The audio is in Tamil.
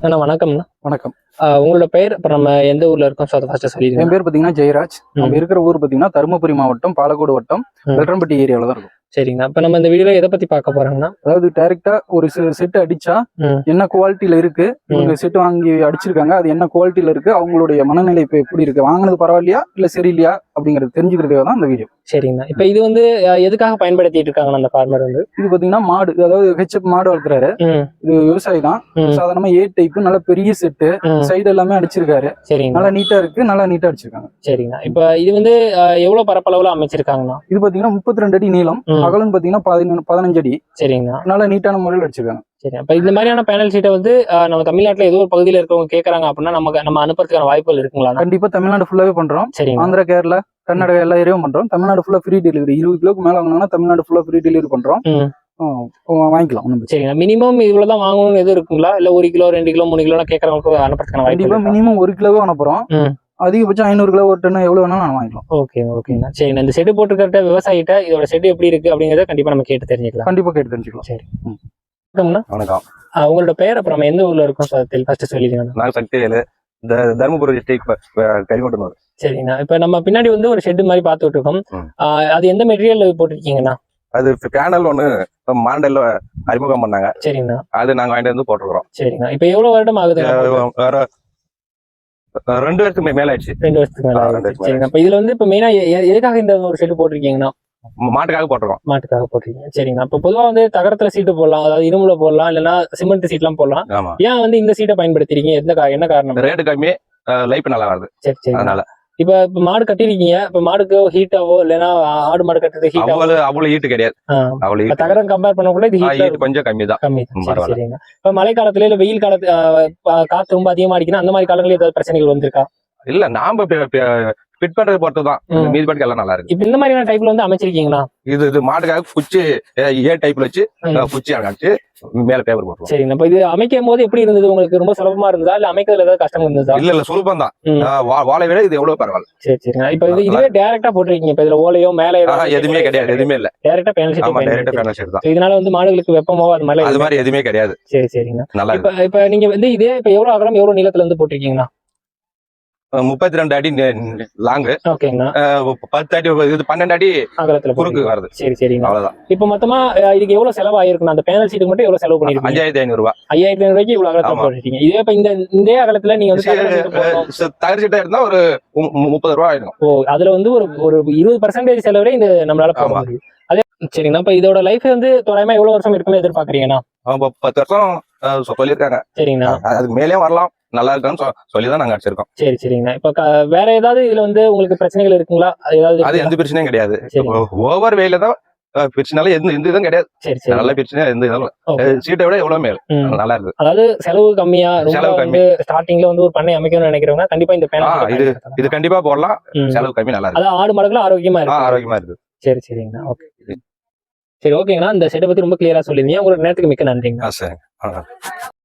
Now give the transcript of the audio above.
அண்ணா வணக்கம்ண்ணா. வணக்கம். உங்களோட பெயர் இப்போ நம்ம எந்த ஊர்ல இருக்கோம்? ஸோ அதை ஃபர்ஸ்ட் என் பேர் பாத்தீங்கன்னா ஜெயராஜ். நம்ம. இருக்கிற ஊர் பாத்தீங்கன்னா தருமபுரி மாவட்டம் பாலக்கோடு வட்டம் ம். வெல்ரம்பட்டி ஏரியால தான் இருக்கும். சரிங்கண்ணா. இப்போ நம்ம இந்த வீடியோல எதை பத்தி பார்க்க போறோம்னா அதாவது டைரக்டா ஒரு செட் அடிச்சா. என்ன குவாலிட்டியில இருக்கு? இவங்க செட் வாங்கி அடிச்சிருக்காங்க அது என்ன குவாலிட்டியில இருக்கு? அவங்களுடைய மனநிலை இப்ப எப்படி இருக்கு? வாங்கினது பரவாயில்லையா? இல்ல சரியில்லையா? அப்படிங்கறது தெரிஞ்சுக்கிறதுக்காக தான் இந்த வீடியோ. சரிங்கண்ணா. இப்போ இது வந்து எதுக்காக பயன்படுத்திட்டு இருக்காங்கண்ணா அந்த ஃபார்மர் வந்து? இது பாத்தீங்கன்னா மாடு அதாவது ஹெச்எப் மாடு வளர்க்குறாரு. ம். இது விவசாயி தான். சாதாரணமா ஏ டைப் நல்ல பெரிய செட்டு சைடு எல்லாமே அடிச்சிருக்காரு. சரிங்கண்ணா. நல்லா நீட்டா இருக்கு நல்லா நீட்டா அடிச்சிருக்காங்க. சரிங்கண்ணா. இப்போ இது வந்து எவ்வளவு பரப்பளவுல அமைச்சிருக்காங்கண்ணா? இது பாத்தீங்கன்னா முப்பத்தி ரெண்டு அடி நீளம் ம். அகலம் பாத்தீங்கன்னா பதினஞ்சு அடி. சரிங்கண்ணா. நல்லா நீட்டான முறையில் அடிச்சிருக்காங்க. சரி அப்போ இந்த மாதிரியான பேனல் ஷீட்டை வந்து நம்ம தமிழ்நாட்டுல ஏதோ ஒரு பகுதியில் இருக்கவங்க கேட்கறாங்க அப்படின்னா நமக்கு நம்ம அனுப்புறதுக்கான வாய்ப்புகள் இருக்குங்களா கண்டிப்பா தமிழ்நாடு ஃபுல்லாவே பண்றோம். சரிங்கண்ணா ஆந்திரா கேரளா கர்நாடகா எல்லா ஏரியாவும் பண்றோம். தமிழ்நாடு ஃபுல்லா ஃப்ரீ டெலிவரி இருபது கிலோக்கு மேல வாங்கினா தமிழ்நாடு ஃபுல்லா ஃப்ரீ டெலிவரி பண்றோம். வாங்கிக்கலாம் சரிங்கண்ணா மினிமம் இவ்வளவுதான் வாங்கணும்னு எதுவும் இருக்குங்களா? இல்ல ஒரு கிலோ ரெண்டு கிலோ மூணு கிலோ கேட்கறவங்களுக்கு அனுப்புறதுக்கான வாய்ப்பு மினிமம் ஒரு கிலோவே அனுப்புறோம். அதிகபட்சம் ஐநூறு கிலோ ஒரு டன் எவ்வளவு வேணாலும் வாங்கிக்கலாம். ஓகே ஓகேண்ணா சரிண்ணா இந்த செட்டு போட்டுக்கிட்ட விவசாயிட்ட இதோட செட்டு எப்படி இருக்கு அப்படிங்கறத கண்டிப்பா நம்ம கேட்டு தெரிஞ்சுக்கலாம். கண்டிப்பா கேட்டு தெரிஞ்சுக்கலாம். வணக்கம்ண்ணா. வணக்கம். உங்களோட பெயர் அப்புறம் நம்ம எந்த ஊர்ல இருக்கோம் ஃபர்ஸ்ட் சொல்லிடுங்க நான் சக்திவேலு. தருமபுரி டிஸ்ட்ரிக்ட் சரிங்கண்ணா இப்ப நம்ம பின்னாடி வந்து ஒரு ஷெட் மாதிரி பார்த்துட்டு இருக்கோம். அது எந்த மெட்டீரியல் போட்டிருக்கீங்கண்ணா? அது பேனல் ஒன்று மாண்டல்ல அறிமுகம் பண்ணாங்க. சரிங்கண்ணா அது நாங்க வாங்கிட்டு வந்து போட்டிருக்கிறோம். சரிங்கண்ணா இப்ப எவ்வளவு வருடம் ஆகுது? ரெண்டு வருஷத்துக்கு மேல ஆயிடுச்சு. ரெண்டு வருஷத்துக்கு மேல இதுல வந்து இப்ப மெயினா எதுக்காக இந்த ஒரு ஷெட் போட்டிருக்கீங்கன்னா மாட்டுக்காக போட்டிருக்கோம். மாட்டுக்காக போட்டிருக்கீங்க. சரிங்கண்ணா. இப்ப பொதுவா வந்து தகரத்துல சீட்டு போடலாம் அதாவது இரும்புல போடலாம் இல்லைன்னா சிமெண்ட் சீட்லாம் போடலாம். ஆமா. ஏன் வந்து இந்த சீட்டை பயன்படுத்துறீங்க எந்த என்ன காரணம்? ரேட்டு கம்மி லைஃப் நல்லா வருது. சரி சரி. அதனால. இப்ப இப்ப மாடு கட்டிருக்கீங்க இப்ப மாடுக்கு ஹீட்டாவோ இல்லைன்னா ஆடு மாடு கட்டுறது ஹீட்டாவோ அவ்வளவு அவ்வளவு ஈட்டு கிடையாது. அவ்வளவு தகரம் கம்பேர் பண்ணக்குள்ள இது ஹீட் கொஞ்சம் கம்மி தான். கம்மி. சரிங்க இப்ப மழை காலத்துல இல்ல வெயில் காலத்து காத்து ரொம்ப அதிகமா அடிக்கணும் அந்த மாதிரி காலங்களில் ஏதாவது பிரச்சனைகள் வந்திருக்கா? இல்ல நாம ஃபிட் பண்றது பொறுத்து தான். மீதி பாட்டுக்கு எல்லாம் நல்லா இருக்கு. இப்ப இந்த மாதிரியான டைப்ல வந்து அமைச்சிருக்கீங்களா? இது இது மாட்டுக்காக குச்சி ஏ டைப்ல வச்சு குச்சி அணைச்சு மேல பேப்பர் போட்டுருவோம். சரிங்க. இப்ப இது அமைக்கும் போது எப்படி இருந்தது? உங்களுக்கு ரொம்ப சுலபமா இருந்ததா? இல்ல அமைக்கிறதுல ஏதாவது கஷ்டம் இருந்ததா? இல்ல இல்ல சுலபம் தான். வாழை விட இது எவ்வளவு பரவாயில்ல. சரி சரிங்க. இப்ப இது இதுவே டைரக்டா போட்டிருக்கீங்க. இப்ப இதுல ஓலையோ மேல எதுவுமே கிடையாது. எதுவுமே இல்ல. டைரக்டா பேனல் ஆமா டைரக்டா ஷீட் பேனல் ஷீட் தான். இதனால வந்து மாடுகளுக்கு வெப்பமோ அது மாதிரி அது மாதிரி எதுவுமே கிடையாது. சரி சரிங்க. நல்லா இப்ப இப்ப நீங்க வந்து இதே இப்ப எவ்வளவு அகலம் எவ்வளவு நீளத்துல இருந்து போட்டிருக்கீங்கண்ணா முப்பத்தி ரெண்டு அடி லாங்கு. பத்து அடி இது பன்னெண்டு அடி அகலத்துல குறுக்கு. வருது சரி சரிங்க. அவ்வளவுதான். இப்ப மொத்தமா இதுக்கு எவ்வளவு செலவு ஆயிருக்குண்ணா அந்த பேனல் சீட்டுக்கு மட்டும் எவ்வளவு செலவு பண்ணிருக்கீங்க? அஞ்சாயிரத்தி ஐநூறு ரூபாய் ஐயாயிரத்தி ஐநூறு ரூபாய்க்கு இவ்வளவு அகலத்துல. போட்டிருக்கீங்க இதே இப்ப இந்த இந்த அகலத்துல நீங்க வந்து தகர சீட்டு சீட்டா இருந்தா ஒரு முப்பது ரூபாய் ஆயிடும். ஓ அதுல வந்து ஒரு ஒரு இருபது பர்சன்டேஜ் செலவுல இந்த நம்மளால ஆமா. முடியும். அதே சரிங்கண்ணா இப்ப இதோட லைஃப் வந்து தோராயமா எவ்வளவு வருஷம் இருக்குன்னு எதிர்பார்க்கறீங்கண்ணா பத்து வருஷம் சொல்லியிருக்காங்க. சரிங்கண்ணா அதுக்கு மேலேயும் வரலாம். நல்லா இருக்கான்னு சொ- சொல்லிதான் நாங்க அடிச்சிருக்கோம். சரி சரிங்கண்ணா. இப்ப வேற ஏதாவது இதுல வந்து உங்களுக்கு பிரச்சனைகள் இருக்குங்களா? ஏதாவது அது? எந்த பிரச்சனையும் கிடையாது. ஓவர் வெயில தான் அஹ், பிரச்சனை எந்த எந்த இதுவும் கிடையாது. சரி சரி. நல்ல பிரச்சனை எந்த இதுவும் சீட்டை விட எவ்வளவு மேல். நல்லா இருக்கு அதாவது செலவு கம்மியா செலவு வந்து ஸ்டார்டிங்ல வந்து ஒரு பண்ணை அமைக்கணும்னு நினைக்கிறவங்க கண்டிப்பா இந்த பேனல் இது இது கண்டிப்பா போடலாம். செலவு கம்மி நல்லா இருக்கு அதான் ஆடு மாடுகளும் ஆரோக்கியமா இருக்கு. ஆரோக்கியமா இருக்கு சரி சரிங்கண்ணா. ஓகே. சரி ஓகேங்கண்ணா. இந்த செட்டை பத்தி ரொம்ப கிளியரா சொல்லிருந்தீங்க உங்களுக்கு நேரத்துக்கு மிக்க நன்றிங்க.